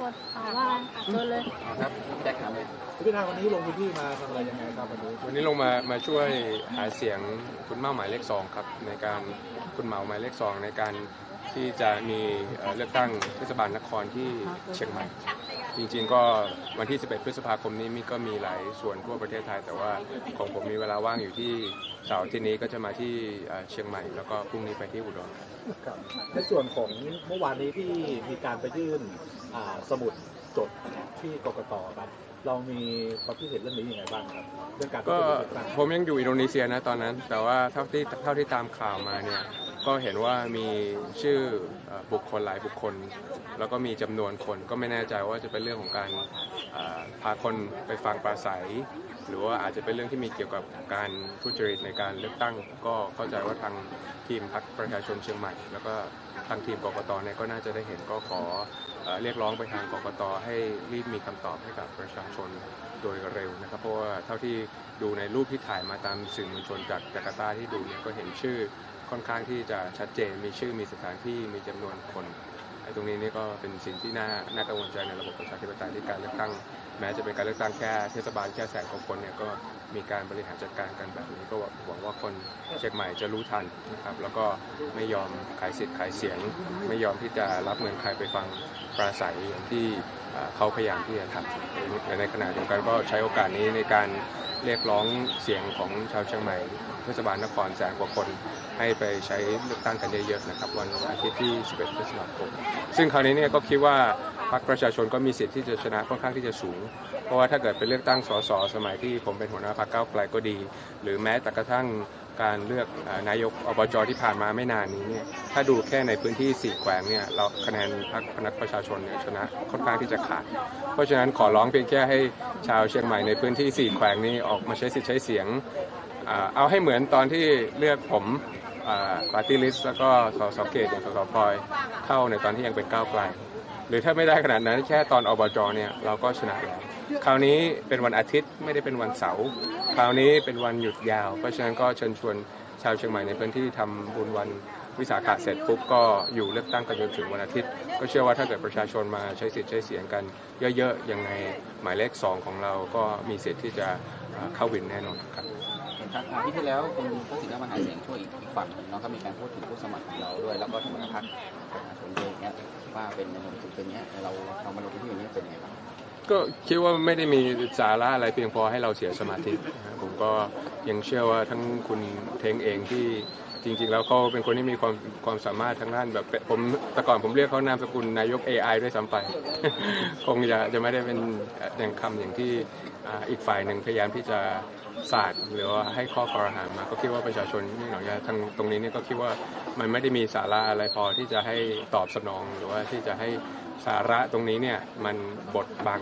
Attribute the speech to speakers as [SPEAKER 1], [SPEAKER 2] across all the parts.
[SPEAKER 1] กดถามว่าเชิญเลย
[SPEAKER 2] ครับแจ็คถามเลย
[SPEAKER 3] คุณพิธาวันนี้ลงพื้นที่มาทำอะไรยังไงครับวันนี้
[SPEAKER 4] วันนี้ลงมามาช่วยหาเสียงคุณเมาหมายเลขสองครับในการคุณเหมาหมายเลขสองในการที่จะมีเอ่อเลือกตั้งเทศบาลนครที่เชียงใหม่ จริง ๆ ก็วันที่ 11 พฤษภาคมนี้มีก็มีหลายส่วนทั่วประเทศไทย แต่ว่าของผมมีเวลาว่างอยู่ที่เสาร์อาที่นี้ก็จะมาที่เอ่อเชียงใหม่ แล้วก็พรุ่งนี้ไปที่อุดร
[SPEAKER 3] ครับในส่วนของเมื่อวานนี้ที่มีการไปยื่นอ่าสมุดจดที่กกตครับเรามีความคิดเห็นเรื่องนี้ยังไงบ้างครับเรื่องการ
[SPEAKER 4] ก็
[SPEAKER 3] ทุจริตเลือกตั้ง
[SPEAKER 4] ผมยังอยู่อินโดนีเซียนะตอนนั้น แต่ว่าเท่าที่เท่าที่ตามข่าวมาเนี่ย ก็เห็นว่ามีชื่อบุคคลหลายบุคคล แล้วก็มีจำนวนคนก็ไม่แน่ใจว่าจะเป็นเรื่องของการพาคนไปฟังปราศัย หรือว่าอาจจะเป็นเรื่องที่มีเกี่ยวกับการทุจริตในการเลือกตั้ง ก็เข้าใจว่าทางทีมพรรคประชาชนเชียงใหม่ แล้วก็ทางทีมกกตเนี่ยก็น่าจะได้เห็นก็ขอเรียกร้องไปทางกกตให้รีบมีคำตอบให้กับประชาชนโดยเร็วนะครับ เพราะว่าเท่าที่ดูในรูปที่ถ่ายมาตามสื่อมวลชนจากจาการ์ตาที่ดูเนี่ยก็เห็นชื่อ ค่อนข้างที่จะชัดเจน มีชื่อมีสถานที่มีจำนวนคนไอ้ตรงนี้นี่ก็เป็นสิ่งที่น่าน่ากังวลใจในระบบประชาธิปไตยที่การเลือกตั้ง แม้จะเป็นการเลือกตั้งแค่เทศบาลแค่แสนกว่าคนเนี่ยก็มีการบริหารจัดการกันแบบนี้ก็หวังว่าคนเชียงใหม่จะรู้ทันนะครับแล้วก็ไม่ยอมขายสิทธิ์ขายเสียง ไม่ยอมที่จะรับเงินใครไปฟังปราศัยอย่างที่เขาพยายามที่จะทำในขณะเดียวกันก็ใช้โอกาสนี้ในการ เรียกร้องเสียงของชาวเชียงใหม่เทศบาลนครแสนกว่าคน ให้ไปใช้เลือกตั้งกันเยอะๆนะครับวันอาทิตย์ที่ 11พฤษภาคมซึ่งคราวนี้เนี่ยก็คิดว่าพรรคประชาชนก็มีสิทธิ์ที่จะชนะค่อนข้างที่จะสูง เพราะว่าถ้าเกิดเป็นเลือกตั้งสสสมัยที่ผมเป็นหัวหน้าพรรคก้าวไกลก็ดี หรือแม้แต่กระทั่ง การเลือกนายกอบจที่ผ่านมาไม่นานนี้เนี่ยถ้าดูแค่ในพื้นที่สี่แขวงเนี่ยเราคะแนนพรรคพนักประชาชนเนี่ยชนะค่อนข้างที่จะขาด เพราะฉะนั้นขอร้องเพียงแค่ให้ชาวเชียงใหม่ในพื้นที่สี่แขวงนี้ออกมาใช้สิทธิ์ใช้เสียง เอาให้เหมือนตอนที่เลือกผมปาร์ตี้ลิสต์แล้วก็สสเกตอย่างสสพลอยเข้าในตอนที่ยังเป็นก้าวไกล หรือถ้าไม่ได้ขนาดนั้นแค่ตอนอบจเนี่ยเราก็ชนะแล้วคราวนี้เป็นวันอาทิตย์ไม่ได้เป็นวันเสาร์ คราวนี้เป็นวันหยุดยาว เพราะฉะนั้นก็เชิญชวนชาวเชียงใหม่ในพื้นที่ทำบุญวันวิสาขะเสร็จปุ๊บก็อยู่เลือกตั้งกันจนถึงวันอาทิตย์ ก็เชื่อว่าถ้าเกิดประชาชนมาใช้สิทธิ์ใช้เสียงกัน เยอะๆยังไงหมายเลขสองของเราก็มีสิทธิ์ที่จะเข้าวินแน่นอนครับ
[SPEAKER 2] ครับอาทิตย์ที่แล้วคุณทักษิณก็มาหาเสียงช่วยอีกฝั่งหนึ่งเนาะก็มีการพูดถึงผู้สมัครของเราด้วย แล้วก็ถึงพรรคประชาชนด้วยอย่างเงี้ยว่าเป็นในมุมถึงเป็นเนี้ยเราเรามาลงที่อย่างนี้เป็นยังไงบ้าง
[SPEAKER 4] ก็คิดว่าไม่ได้มีสาระอะไรเพียงพอให้เราเสียสมาธิครับผมก็ยังเชื่อว่าทั้งคุณเทงเองที่จริง ๆ แล้วเขาเป็นคนที่มีความความสามารถทางด้านแบบผมแต่ก่อนผมเรียกเขานามสกุลนายก AI ด้วยซ้ำไป คงจะจะไม่ได้เป็นอย่างคำอย่างที่อีกฝ่ายหนึ่งพยายามที่จะศาสตร์หรือว่าให้ข้อคอรหามา ก็คิดว่าประชาชนนี่หน่อยทางตรงนี้เนี่ยก็คิดว่ามันไม่ได้มีสาระอะไรพอที่จะให้ตอบสนองหรือว่าที่จะให้ สาระตรงนี้เนี่ยมันบดบัง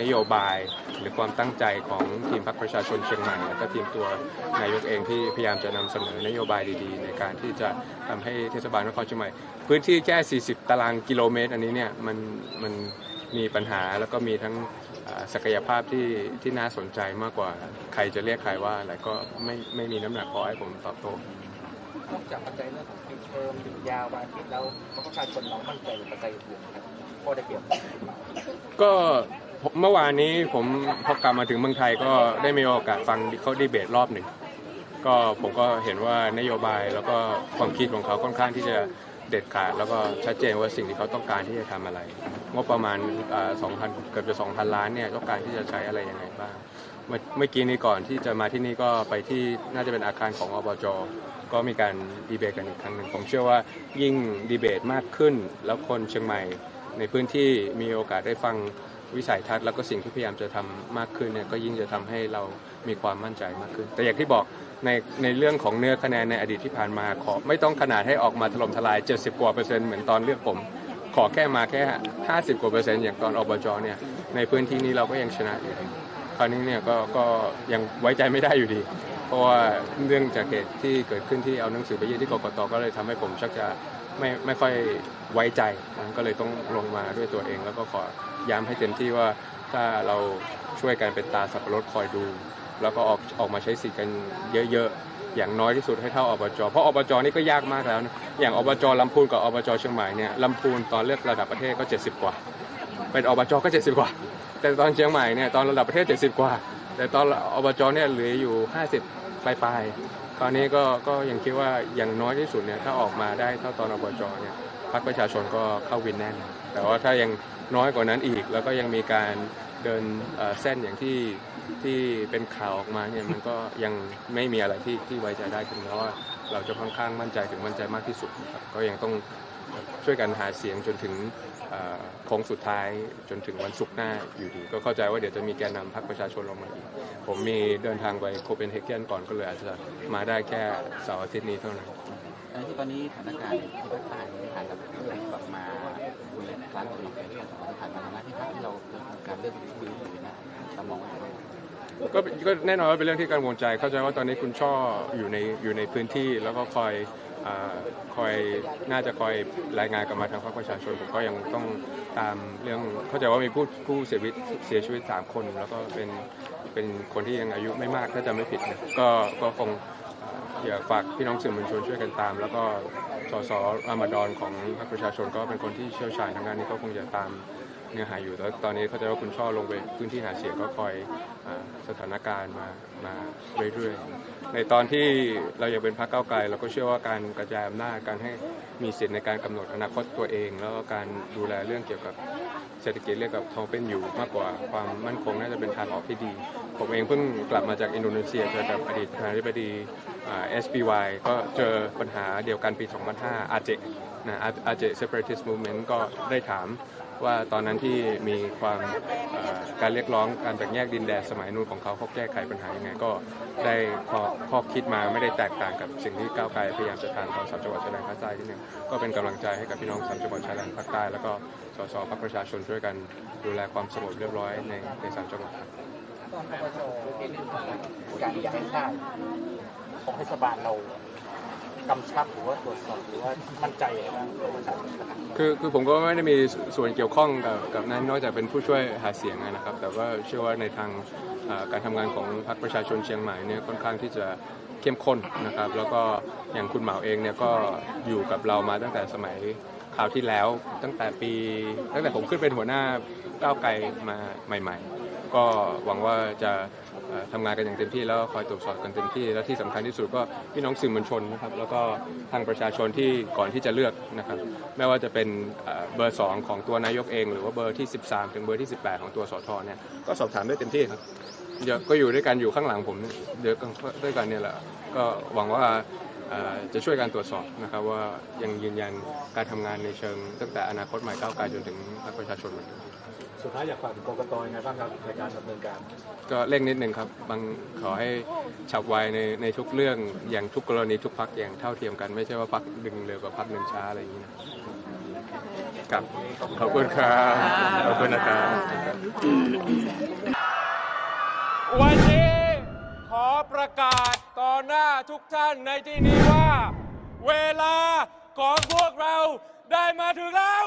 [SPEAKER 4] นโยบาย หรือความตั้งใจของทีมพรรคประชาชนเชียงใหม่แล้วก็ทีมตัวนายกเองที่พยายามจะนำเสนอนโยบายดีๆ ในการที่จะทำให้เทศบาลนครเชียงใหม่ พื้นที่แค่ 40 ตารางกิโลเมตร อันนี้เนี่ยมันมันมีปัญหาแล้วก็มีทั้งศักยภาพที่ที่น่าสนใจมากกว่าใครจะเรียกใครว่าอะไรก็ไม่ไม่มีน้ำหนักพอให้ผมตอบโต้
[SPEAKER 5] นอกจากปัจจัยเรื่องของปิดเทอมหยุดยาววันอาทิตย์แล้วประชาชนเรามั่นใจปัจจัยอื่นๆครับ ข้อได้เปรียบ
[SPEAKER 4] ก็เมื่อวานนี้ผมพอกลับมาถึงเมืองไทยก็ได้มีโอกาสฟังเขาดีเบตรอบหนึ่งก็ผมก็เห็นว่านโยบายแล้วก็ความคิดของเขาค่อนข้างที่จะเด็ดขาด แล้วก็ชัดเจนว่าสิ่งที่เขาต้องการที่จะทำอะไรงบประมาณสองพันเกือบจะ2,000 ล้านเนี่ยต้องการที่จะใช้อะไรยังไงบ้างเมื่อกี้นี้ก่อนที่จะมาที่นี่ก็ไปที่น่าจะเป็นอาคารของอบจก็มีการดีเบตกันอีกครั้งหนึ่งผมเชื่อว่ายิ่งดีเบตมากขึ้น แล้วคนเชียงใหม่ ในพื้นที่มีโอกาสได้ฟังวิสัยทัศน์แล้วก็สิ่งที่พยายามจะทำมากขึ้นเนี่ยก็ยิ่งจะทำให้เรามีความมั่นใจมากขึ้น แต่อย่างที่บอกในในเรื่องของเนื้อคะแนนในอดีตที่ผ่านมาขอไม่ต้องขนาดให้ออกมาถล่มทลาย 70 กว่าเปอร์เซ็นต์เหมือนตอนเลือกผม ขอแค่มาแค่ 50 กว่าเปอร์เซ็นต์อย่างตอนอบจเนี่ยในพื้นที่นี้เราก็ยังชนะอยู่คราวนี้เนี่ยก็ก็ยังไว้ใจไม่ได้อยู่ดี เพราะว่าเรื่องจากเหตุที่เกิดขึ้นที่เอาหนังสือไปยื่นที่กกตก็เลยทำให้ผมชักจะ ไม่ไม่ค่อยไว้ใจนะก็เลยต้องลงมาด้วยตัวเอง แล้วก็ขอย้ำให้เต็มที่ว่าถ้าเราช่วยกันเป็นตาสับปะรดคอยดู แล้วก็ออกออกมาใช้สิทธิ์กันเยอะๆ อย่างน้อยที่สุดให้เท่าอบจ เพราะอบจนี่ก็ยากมากแล้วนะอย่างอบจลำพูนกับอบจเชียงใหม่เนี่ยลำพูนตอนเลือกระดับประเทศก็ 70 กว่า เป็นอบจก็ 70 กว่า แต่ตอนเชียงใหม่เนี่ยตอนระดับประเทศ 70 กว่า แต่ตอนอบจเนี่ยเหลืออยู่ 50ปลาย ครายๆตอนนี้ก็ก็ยังคิดว่าอย่างน้อยที่สุดเนี่ยถ้าออกมาได้เท่าตอนอบจเนี่ยพรรคประชาชนก็เข้าวินแน่น แต่ว่าถ้ายังน้อยกว่านั้นอีก แล้วก็ยังมีการเดินเส้นอย่างที่ที่เป็นข่าวออกมาเนี่ยมันก็ยังไม่มีอะไรที่ที่ไว้ใจได้ถึงแม้ว่าเราจะค่อนข้างมั่นใจถึงมั่นใจมากที่สุดครับก็ยังต้อง ช่วยกันหาเสียงจนถึงเอ่อโค้งสุดท้ายจนถึงวันศุกร์หน้าอยู่ดี ก็เข้าใจว่าเดี๋ยวจะมีแกนนำพรรคประชาชนลงมาอีก ผมมีเดินทางไปโคเปนเฮเกนก่อนก็เลยอาจจะมาได้แค่เสาร์อาทิตย์นี้เท่านั้น
[SPEAKER 2] เอ่อที่ตอนนี้สถานการณ์ที่ภาคใต้ในการกับเรื่องกลับมาดูแลครั้งหนึ่งในเรื่องของที่ผ่านมาในที่พักที่เราเรื่องการเลือกคุยอยู่นะเรามองว่าอย่างไรบ้าง
[SPEAKER 4] ก็ก็แน่นอนว่าเป็นเรื่องที่กังวลใจ เข้าใจว่าตอนนี้คุณช่ออยู่ในอยู่ในพื้นที่แล้วก็คอยอา คอยน่าจะคอยรายงานกลับมาทางภาคประชาชนผมก็ยังต้องตามเรื่องเข้าใจว่ามีผู้ผู้เสียชีวิตเสียชีวิตสามคน แล้วก็เป็นเป็นคนที่ยังอายุไม่มากถ้าจำไม่ผิดนะก็ก็คงอยากฝากพี่น้องสื่อมวลชนช่วยกันตาม แล้วก็สสอามาดอนของพรรคประชาชนก็เป็นคนที่เชี่ยวชาญทางด้านนี้ก็คงจะตาม เนื้อหาอยู่แล้วตอนนี้เข้าใจว่าคุณช่อลงไปพื้นที่หาเสียงก็คอยอสถานการณ์มามาเรื่อยๆ ในตอนที่เราอยากเป็นพรรคก้าไกลเราก็เชื่อว่าการกระจายอำนาจการให้มีสิทธิ์ในการกำหนดอนาคตตัวเอง แล้วก็การดูแลเรื่องเกี่ยวกับเศรษฐกิจเรื่องกับทองเป็นอยู่มากกว่าความมั่นคงน่าจะเป็นทางออกที่ดี ผมเองเพิ่งกลับมาจากอินโดนีเซียเจอกับอดีตประธานาธิบดีอ่า SPY ก็เจอปัญหาเดียวกันปี 2005อาเจ นะอาเจ separatist movement ก็ได้ถามว่าตอนนั้นที่มีความเอ่อการเรียกร้องการแบ่งแยกดินแดนสมัยนู้นของเขาเขาแก้ไขปัญหายังไงก็ได้ข้อข้อคิดมาไม่ได้แตกต่างกับสิ่งที่ก้าวไกลพยายามจะทำตอนสามจังหวัดชายแดนภาคใต้ที่เนี่ยก็เป็นกำลังใจให้กับพี่น้องสามจังหวัดชายแดนภาคใต้แล้วก็สสพรรคประชาชนช่วยกันดูแลความสงบเรียบร้อยในในสามจังหวัดครับ
[SPEAKER 5] ตอนอบจที่หนึ่งการย้ายค่ายของเทศบาลเรา กำชับหรือว่าตรวจสอบหรือว่ามั่นใจอะไรบ้างตัวประชาชนคื
[SPEAKER 4] อคือผมก็ไม่ได้มีส่วนเกี่ยวข้องกับกับนั้นนอกจากเป็นผู้ช่วยหาเสียงนะครับ แต่ว่าเชื่อว่าในทางการทำงานของพรรคประชาชนเชียงใหม่เนี่ยค่อนข้างที่จะเข้มข้นนะครับ แล้วก็อย่างคุณเหมาเองเนี่ยก็อยู่กับเรามาตั้งแต่สมัยคราวที่แล้วตั้งแต่ปี ตั้งแต่ผมขึ้นเป็นหัวหน้าก้าวไกลมาใหม่ ๆ ก็หวังว่าจะเอ่อทำงานกันอย่างเต็มที่แล้วคอยตรวจสอบกันเต็มที่ และที่สำคัญที่สุดก็พี่น้องสื่อมวลชนนะครับแล้วก็ทางประชาชนที่ก่อนที่จะเลือกนะครับไม่ว่าจะเป็นเบอร์ 2 ของตัวนายกเอง หรือว่าเบอร์ที่ 13 ถึงเบอร์ที่ 18 ของตัวสทเนี่ยก็สอบถามได้เต็มที่ครับเดี๋ยวก็อยู่ด้วยกันอยู่ข้างหลังผมเดี๋ยวก็ด้วยกันเนี่ยแหละก็หวังว่าจะช่วยการตรวจสอบนะครับว่ายังยืนยันการทำงานในเชิงตั้งแต่อนาคตใหม่ก้าวไกลจนถึงพรรคประชาชนเหมือนเดิม
[SPEAKER 3] สุดท้ายอยากฝากถึงกกตยังไงบ้างครับในการดำเนินการ
[SPEAKER 4] ก็เร่งนิดนึงครับบางขอให้ฉับไวในในทุกเรื่องอย่างทุกกรณีทุกพักอย่างเท่าเทียมกันไม่ใช่ว่าพักดึงเร็วกว่าพักหนึ่งช้าอะไรอย่างนี้นะครับขอบคุณครับขอบคุณนะครับ
[SPEAKER 6] วันนี้ขอประกาศต่อหน้าทุกท่านในที่นี้ว่า เวลาของพวกเราได้มาถึงแล้ว